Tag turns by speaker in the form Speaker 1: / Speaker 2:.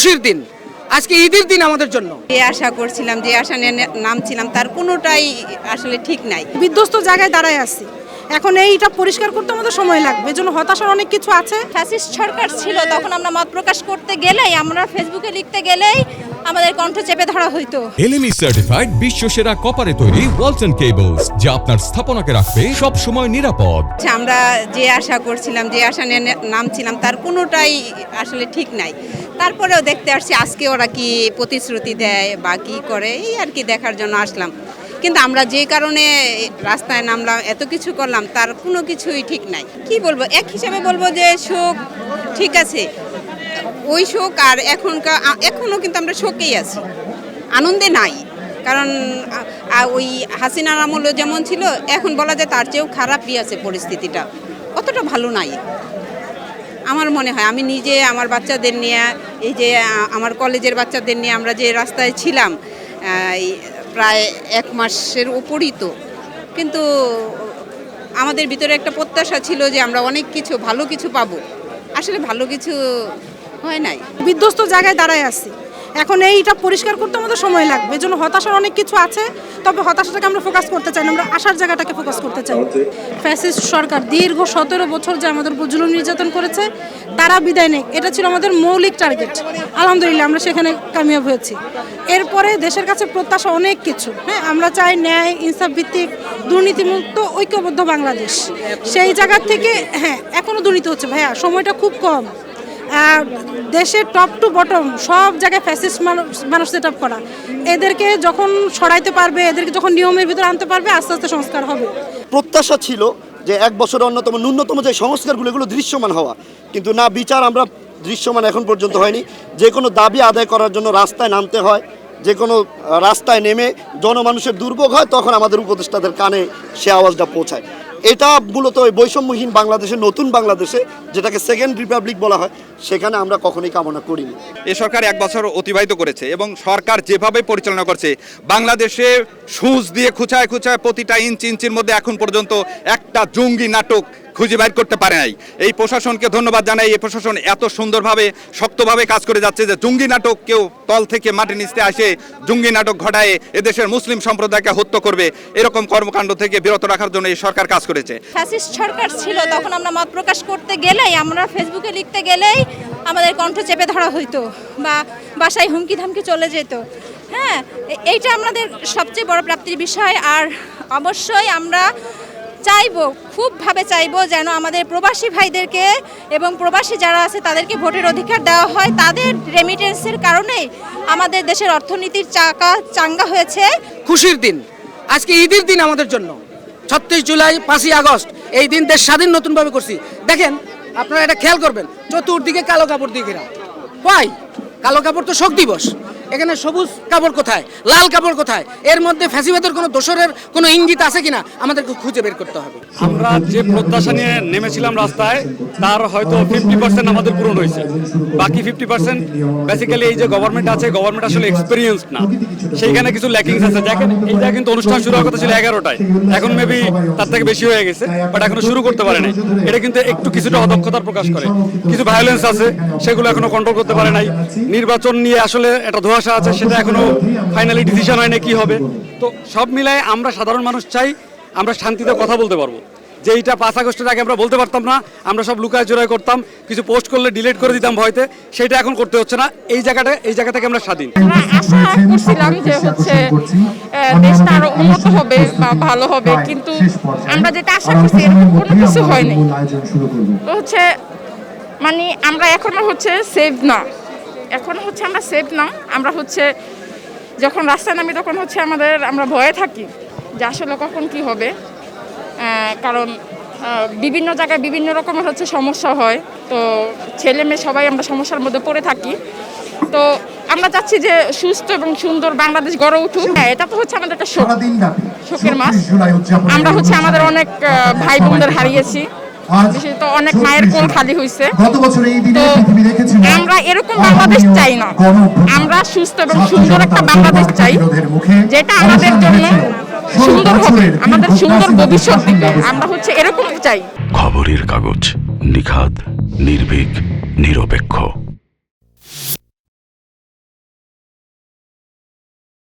Speaker 1: খুশির দিন। আজকে ঈদের দিন আমাদের জন্য।
Speaker 2: যে আশা করছিলাম যে আশা নিয়ে নামছিলাম তার কোনোটাই আসলে ঠিক নাই।
Speaker 3: বিধ্বস্ত জায়গায় দাঁড়ায় আছি। এখন এইটা পরিষ্কার করতে আমাদের সময় লাগবে। জন্য হতাশার অনেক কিছু আছে।
Speaker 4: ফ্যাসিস্ট সরকার ছিল তখন আমরা মত প্রকাশ করতে গেলেই আমরা ফেসবুকে লিখতে গেলেই আমাদের কণ্ঠ চেপে ধরা হইতো।
Speaker 5: এলএমই সার্টিফাইড বিশ্ব সেরা কপারে তৈরি ওয়ালটন কেবলস যা আপনার স্থাপনাকে রাখবে সব সময় নিরাপদ।
Speaker 2: আচ্ছা, আমরা যে আশা করছিলাম যে আশা নিয়ে নামছিলাম তার কোনোটাই আসলে ঠিক নাই। তারপরেও দেখতে আসছি আজকে ওরা কি প্রতিশ্রুতি দেয় বা কি করে এই আর কি দেখার জন্য আসলাম। কিন্তু আমরা যে কারণে রাস্তায় নামলাম এত কিছু করলাম তার কোনো কিছুই ঠিক নাই। কি বলব? এক হিসাবে বলব যে সুখ ঠিক আছে ওই শোক আর এখনকার এখনও কিন্তু আমরা শোকেই আছি। আনন্দে নাই। কারণ ওই হাসিনার আমলে যেমন ছিল, এখন বলা যায় তার চেয়েও খারাপই আছে পরিস্থিতিটা। অতটা ভালো নাই। আমার মনে হয়, আমি নিজে আমার বাচ্চাদের নিয়ে, এই যে আমার কলেজের বাচ্চাদের নিয়ে আমরা যে রাস্তায় ছিলাম প্রায় এক মাসের উপরই তো। কিন্তু আমাদের ভিতরে একটা প্রত্যাশা ছিল যে আমরা অনেক কিছু, ভালো কিছু পাবো। আসলে ভালো কিছু হয় নাই।
Speaker 3: বিধ্বস্ত জায়গায় দাঁড়ায় আছি। এখন এইটা পরিষ্কার করতে আমাদের সময় লাগবে। এজন্য হতাশার অনেক কিছু আছে তবে হতাশাটাকে আমরা ফোকাস করতে চাই না আমরা আশার জায়গাটাকে ফোকাস করতে চাই। ফ্যাসিস্ট সরকার দীর্ঘ সতেরো বছর যে আমাদের উপর জুলুম নির্যাতন করেছে তারা বিদায় নেই এটা ছিল আমাদের মৌলিক টার্গেট আলহামদুলিল্লাহ আমরা সেখানে কামিয়াব হয়েছি। এরপরে দেশের কাছে প্রত্যাশা অনেক কিছু। হ্যাঁ আমরা চাই ন্যায় ইনসাফ ভিত্তিক দুর্নীতিমুক্ত ঐক্যবদ্ধ বাংলাদেশ। সেই জায়গার থেকে হ্যাঁ এখনও দুর্নীতি হচ্ছে। ভাইয়া সময়টা খুব কম। দেশের টপ টু বটম সব জায়গায় ফ্যাসিস্ট মানুষ সেট আপ করা। এদেরকে যখন সরাইতে পারবে, এদেরকে যখন নিয়মের ভিতরে আনতে পারবে, আস্তে আস্তে সংস্কার হবে।
Speaker 6: প্রত্যাশা ছিল যে এক বছরের অন্যতম ন্যূনতম যে সংস্কারগুলো, এগুলো দৃশ্যমান হওয়া। কিন্তু না, বিচার আমরা দৃশ্যমান এখন পর্যন্ত হয়নি। যে কোনো দাবি আদায় করার জন্য রাস্তায় নামতে হয়। যে কোনো রাস্তায় নেমে জনমানুষের দুর্ভোগ হয়, তখন আমাদের উপদেষ্টাদের কানে সে আওয়াজটা পৌঁছায়। এটা মূলত ওই বৈষম্যহীন বাংলাদেশে, নতুন বাংলাদেশে, যেটাকে সেকেন্ড রিপাবলিক বলা হয়, সেখানে আমরা কখনোই কামনা করিনি।
Speaker 7: এ সরকার এক বছর অতিবাহিত করেছে এবং সরকার যেভাবে পরিচালনা করছে, বাংলাদেশে সুচ দিয়ে খুচায় খুচায় প্রতিটা ইঞ্চ, ইঞ্চির মধ্যে এখন পর্যন্ত একটা জঙ্গি নাটক খুঁজে বাইর করতে পারে নাই। এই প্রশাসনকে ধন্যবাদ জানাই। এই প্রশাসন এত সুন্দরভাবে, শক্তভাবে কাজ করে যাচ্ছে যে জঙ্গি নাটক কেউ তল থেকে মাটি নিচতে আসে, জঙ্গি নাটক ঘটায়, এদেশের মুসলিম সম্প্রদায়কে হত্যা করবে, এরকম কর্মকাণ্ড থেকে বিরত রাখার জন্য এই সরকার কাজ করেছে।
Speaker 4: ফ্যাসিস্ট সরকার ছিল, তখন আমরা মত প্রকাশ করতে গেলেই, আমরা ফেসবুকে লিখতে গেলেই আমাদের কণ্ঠ চেপে ধরা হইতো বা বাসায় হুমকি ধামকি চলে যেত। হ্যাঁ এইটা আমাদের সবচেয়ে বড় প্রাপ্তির বিষয়। আর অবশ্যই আমরা চাইব খুবভাবে চাইব যেন আমাদের প্রবাসী ভাইদেরকে এবং প্রবাসী যারা আছে তাদেরকে ভোটের অধিকার দেওয়া হয়। তাদের রেমিটেন্সের কারণেই আমাদের দেশের অর্থনীতির চাকা চাঙ্গা হয়েছে।
Speaker 1: খুশির দিন। আজকে ঈদের দিন আমাদের জন্য। ছত্রিশ জুলাই, পাঁচই আগস্ট, এই দিন দেশ স্বাধীন নতুনভাবে করছি। দেখেন, আপনারা এটা খেয়াল করবেন, চতুর্দিকে কালো কাপড় দিয়ে ঘেরা। ওয়াই কালো কাপড় তো শোক দিবস। এখানে সবুজ কাপড় কোথায়? লাল কাপড় কোথায়? এর মধ্যে ফ্যাসিবাদের কোনো দোসরের কোনো ইঙ্গিত আছে কিনা? আমাদেরকে খুঁজে বের করতে হবে।
Speaker 8: আমরা যে প্রত্যাশা নিয়ে নেমেছিলাম রাস্তায়, তার হয়তো ফিফটি পার্সেন্ট আমাদের পূরণ হয়েছে। বাকি ফিফটি পার্সেন্ট বেসিক্যালি এই যে গভর্নমেন্ট আছে গভর্নমেন্ট আসলে এক্সপিরিয়েন্স না। সেইখানে কিছু ল্যাকিংস আছে। দেখেন এইটা কিন্তু অনুষ্ঠান শুরু হওয়ার কথা ছিল এগারোটায়। এখন মেবি তার থেকে বেশি হয়ে গেছে বাট এখনও শুরু করতে পারে নাই। এটা কিন্তু একটু কিছুটা অদক্ষতার প্রকাশ করে। কিছু ভায়োলেন্স আছে, সেগুলো এখনও কন্ট্রোল করতে পারে নাই। নির্বাচন নিয়ে আসলে একটা ধোঁয়াশা আছে, সেটা এখনও ফাইনালি ডিসিশন হয় না কি হবে। তো সব মিলায় আমরা সাধারণ মানুষ চাই আমরা শান্তিতে কথা বলতে পারব। যে এইটা পাঁচ আগস্টের আগে আমরা বলতে পারতাম না, আমরা সব লুকায় চোরাই করতাম, কিছু পোস্ট করলে ডিলিট করে দিতাম ভয়তে, সেটা এখন করতে হচ্ছে না। এই জায়গাটা, এই জায়গা থেকে আমরা স্বাধীন।
Speaker 9: আশা করছিলাম যে হচ্ছে দেশটা আরও উন্নত হবে বা ভালো হবে, কিন্তু আমরা যেটা আশা করছি কোনো কিছু হয়নি হচ্ছে মানে আমরা এখনও হচ্ছে সেভ না। এখনও হচ্ছে আমরা সেভ না আমরা হচ্ছে যখন রাস্তায় নামি তখন হচ্ছে আমাদের আমরা ভয়ে থাকি যে আসলে কখন কি হবে। কারণ বিভিন্ন জায়গায় বিভিন্ন রকমের হচ্ছে সমস্যা হয়। তো ছেলে মেয়ে সবাই আমরা সমস্যার মধ্যে পড়ে থাকি। তো আমরা চাচ্ছি যে সুস্থ এবং সুন্দর বাংলাদেশ গড়ে উঠুক। হ্যাঁ এটা তো হচ্ছে আমাদের একটা শোক শোকের মাস। আমরা হচ্ছে আমাদের অনেক ভাই বোনদের হারিয়েছি। বিশেষত অনেক মায়ের কোল খালি হয়েছে
Speaker 10: গত বছর এই দিনে
Speaker 9: তো
Speaker 10: পৃথিবী দেখেছিল
Speaker 9: আমরা এরকম বাংলাদেশ চাই না। আমরা সুস্থ এবং সুন্দর একটা বাংলাদেশ চাই যেটা আমাদের জন্য সুন্দর হবে আমাদের সুন্দর ভবিষ্যৎ দিবে আমরা হচ্ছে এরকম চাই।
Speaker 11: খবরের কাগজ নিখাদ নির্ভীক নিরপেক্ষ।